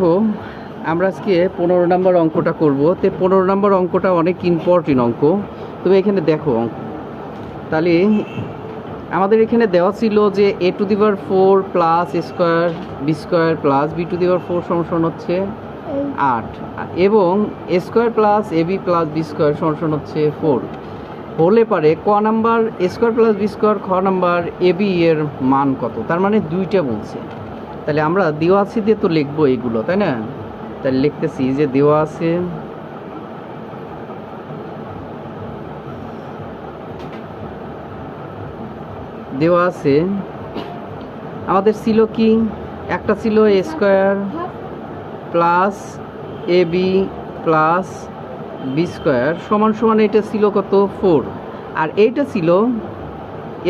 দেখো, আমরা আজকে পনেরো নম্বর অঙ্কটা করব। তো পনেরো নম্বর অঙ্কটা অনেক ইম্পর্টেন্ট অঙ্ক। তুমি এখানে দেখো অঙ্ক। তাহলে আমাদের এখানে দেওয়া ছিল যে A to the power four plus square B square plus B to the power four সমান হচ্ছে আট। এবং A square plus A B plus B square সমান হচ্ছে ফোর হলে পারে ক number square plus B square খ নাম্বার এ বি এর মান কত? তার মানে দুইটা বলছে। তাহলে আমরা দেওয়া আছে দিয়ে তো লিখব এগুলো তাই না? তাহলে লিখতেছি যে দেওয়া আছে। দেওয়া আছে। আমাদের ছিল কি? একটা ছিল A square plus A B plus B square সমান সমান এটা ছিল কত? ফোর। আর এইটা ছিল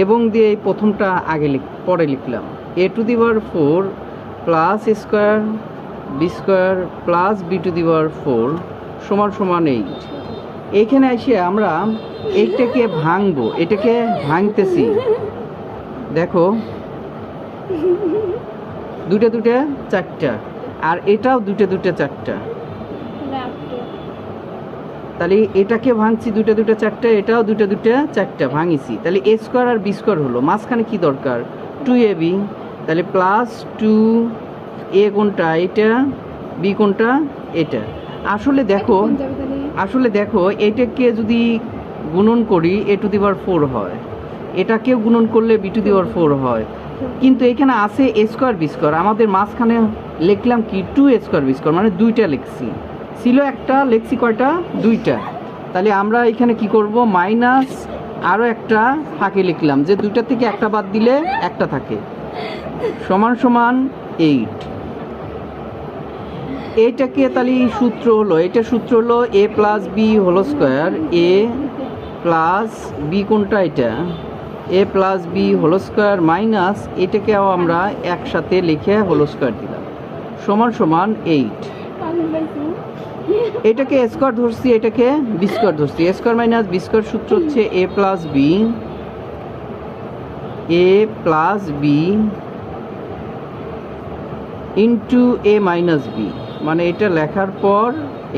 এবং দিয়ে এই প্রথমটা আগে লিখ, পরে লিখলাম। A to the four plus square, B square plus B to the power four সমান সমান এইট এইখানে এসে আমরা এইটাকে ভাঙবো, এটাকে ভাঙতেছি। দেখো। দুটা দুটা চারটা। আর এটাও দুটা দুটা চারটা। তাহলে এটাকে ভাঙছি দুটা দুটা চারটা, এটাও দুটা দুটা চারটা। ভাঙিছি। তাহলে এ স্কোয়ার আর বি স্কোয়ার হলো। মাঝখানে কি দরকার? টু এ বি তাহলে প্লাস টু এ কোনটা? এটা? বি কোনটা? এটা। আসলে দেখো আসলে দেখো এটাকে যদি গুণন করি এ টু দিবার ফোর হয়। এটাকেও গুণন করলে b to the power four হয়। কিন্তু এখানে আছে এ স্কোয়ার বি স্কোয়ার আমাদের মাঝখানে লিখলাম কি? Two a square b square মানে দুইটা লিখছি। ছিল একটা লিখছি কয়টা? দুইটা। তাহলে আমরা এখানে কি করব? মাইনাস আরও একটা ফাঁকে লিখলাম। যে দুইটা থেকে একটা বাদ দিলে একটা থাকে। সমান সমান এইট এইটাকে তাহলে সূত্র হলো? এটা সূত্র হলো এ প্লাস বি হোলো স্কোয়ার এ প্লাস বি কোনটা এটা? এ প্লাস বি হোলো স্কোয়ার মাইনাস এটাকেও আমরা একসাথে লিখে হোলো স্কোয়ার দিলাম। সমান সমান এইট এটাকে স্কোয়ার ধরছি, এটাকে বি স্কোয়ার ধরছি। স্কোয়ার মাইনাস বি স্কোয়ার সূত্র হচ্ছে a plus b a plus b into a minus b মানে এটা লেখার পর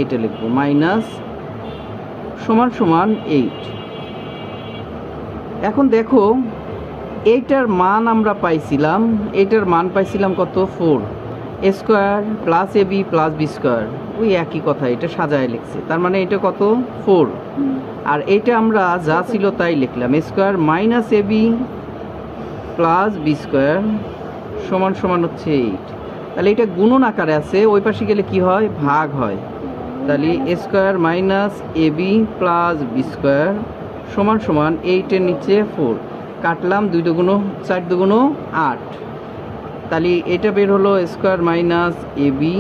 এটা লিখব মাইনাস সমান সমান এইট এখন দেখো, এইটার মান আমরা পাইছিলাম, এইটার মান পাইছিলাম কত? Four a square plus a b plus b square ওই একই কথা, এটা সাজায় লিখছে। তার মানে এটা কত? ফোর আর এটা আমরা যা ছিল তাই লিখলাম। Square minus a b plus b square সমান সমান হচ্ছে এইট। তাহলে এটা গুণন আকারে আছে, ওই পাশে গেলে কি হয়? ভাগ হয়। তাহলে a square minus a b plus b square সমান সমান এইটের নিচে ফোর। কাটলাম দুই দুগুণো, চার দুগুণো, আট। তাহলে এটা বের হলো square minus a b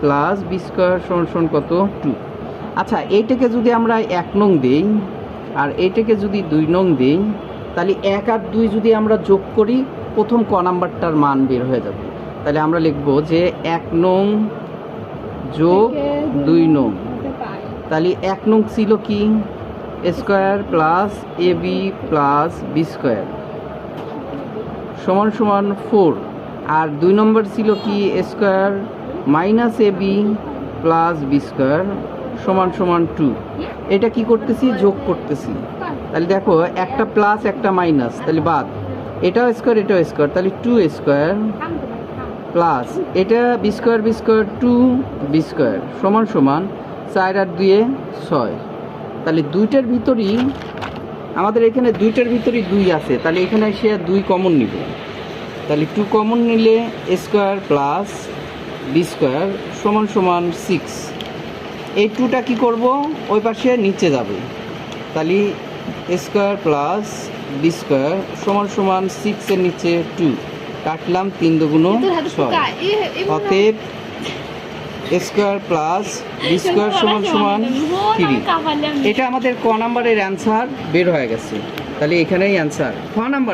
plus b square সমান সমান কত? টু। আচ্ছা এইটাকে যদি আমরা এক নং দেই, আর এইটাকে যদি দুই নং দেই তাহলে এক আর দুই যদি আমরা যোগ করি, প্রথম ক নাম্বারটার মান বের হয়ে যাবে। তাহলে আমরা লিখব যে এক নং যোগ দুই নং। তাহলে এক নং ছিল কি? Square plus a b plus b square. সমান সমান ফোর। আর দুই নম্বর ছিল কি? Square minus a b plus b square সমান সমান টু। এটা কি করতেছি? যোগ করতেছি। তাহলে দেখো, একটা প্লাস একটা মাইনাস তাহলে বাদ। এটাও স্কোয়ার এটাও স্কোয়ার তাহলে টু স্কোয়ার প্লাস এটা b square b square two b square সমান সমান চার আর দুয়ে ছয়। তাহলে দুইটার ভিতরই, আমাদের এখানে দুইটার ভিতরই দুই আছে, তাহলে এখানে সে দুই কমন নিব। তাহলে টু কমন নিলে স্কোয়ার প্লাস বি স্কোয়ার সমান সমান সিক্স এই টুটা কী করব? ওই পাশে নিচে যাবে। তাহলে স্কোয়ার প্লাস বি স্কোয়ার সমান সমান সিক্সের নিচে টু কাটলাম তিন দুগুণ ছয়। অতএব স্কোয়ার প্লাস বি স্কোয়ার সমান সমান থ্রি এটা আমাদের ক নাম্বারের অ্যান্সার বের হয়ে গেছে। তাহলে এখানেই অ্যান্সার ক নাম্বার